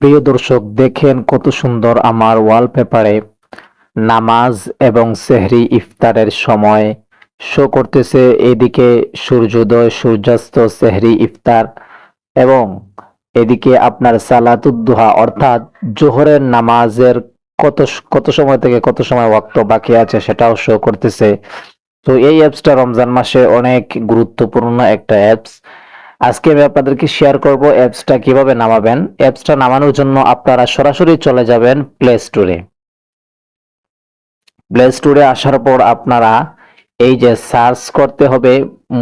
প্রিয় দর্শক, দেখেন কত সুন্দর আমার ওয়ালপেপারে নামাজ এবং সেহরি ইফতারের সময় শো করতেছে। এদিকে সূর্যোদয়, সূর্যাস্ত, সেহরি ইফতার এবং এদিকে আপনার সালাতুদ্দোহা অর্থাৎ জোহরের নামাজের কত কত সময় থেকে কত সময় ওয়াক্ত বাকি আছে সেটাও শো করতেছে। তো এই অ্যাপসটা রমজান মাসে অনেক গুরুত্বপূর্ণ একটা অ্যাপস আজকে আমি আপনাদেরকে শেয়ার করব অ্যাপসটা কীভাবে নামাবেন। অ্যাপসটা নামানোর জন্য আপনারা সরাসরি চলে যাবেন প্লে স্টোরে প্লে স্টোরে আসার পর আপনারা এই যে সার্চ করতে হবে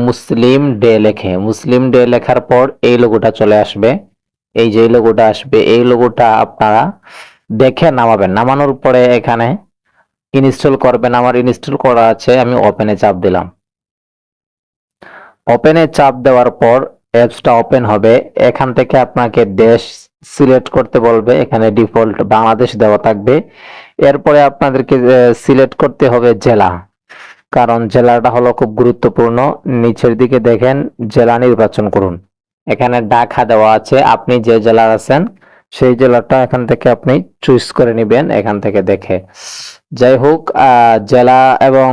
মুসলিম ডে লেখে। মুসলিম ডে লেখার পর এই লোগোটা চলে আসবে। এই যে লোগোটা আসবে, এই লোগোটা আপনারা দেখে নামাবেন। নামানোর পরে এখানে ইনস্টল করবেন। আমার ইনস্টল করা আছে, আমি ওপেনে চাপ দিলাম। ওপেনে চাপ দেওয়ার পর অ্যাপসটা ওপেন হবে। এখান থেকে আপনাকে দেশ সিলেক্ট করতে বলবে। এখানে ডিফল্ট বাংলাদেশ দেওয়া থাকবে। এরপরে আপনাদেরকে সিলেক্ট করতে হবে জেলা। কারণ জেলাটা হলো খুব গুরুত্বপূর্ণ। নিচের দিকে দেখেন, জেলা নির্বাচন করুন। এখানে ঢাকা দেওয়া আছে। আপনি যে জেলার আছেন, সেই জেলাটা এখান থেকে আপনি চুজ করে নেবেন এখান থেকে দেখে। যাই হোক জেলা এবং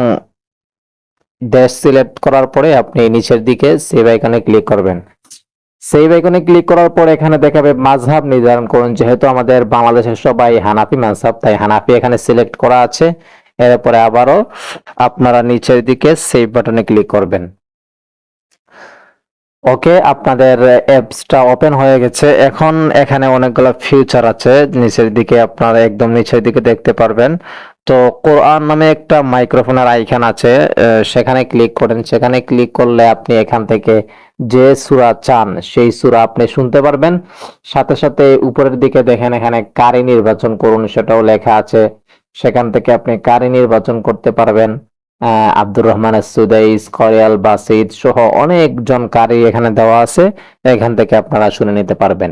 দেশ সিলেক্ট করার পরে আপনি নিচের দিকে সেভ আইকনে ক্লিক করবেন। সেভ আইকনে ক্লিক করার পর এখানে দেখাবে মাযহাব নির্ধারণ করুন। যেহেতু আমাদের বাংলাদেশের সবাই হানাফি মাযহাব তাই হানাফি এখানে সিলেক্ট করা আছে। এরপরে আবারও আপনারা নিচের দিকে সেভ বাটনে ক্লিক করবেন। ওকে আপনাদের অ্যাপসটা ওপেন হয়ে গেছে। এখন এখানে অনেকগুলো ফিউচার আছে। নিচের দিকে আপনারা একদম নিচের দিকে দেখতে পারবেন। তো কোরআন নামে একটা মাইক্রোফোনের আইকন আছে সেখানে ক্লিক করেন। সেখানে ক্লিক করলে আপনি এখান থেকে যে সূরা চান, সেই সূরা আপনি শুনতে পারবেন। সাথে সাথে উপরের দিকে দেখেন এখানে কারি নির্বাচন করুন, সেটাও লেখা আছে। সেখান থেকে আপনি কারি নির্বাচন করতে পারবেন। আব্দুর রহমান সুদাইস করিয়াল বাসিদ সহ অনেকজন কারি এখানে দেওয়া আছে। এখান থেকে আপনারা শুনে নিতে পারবেন।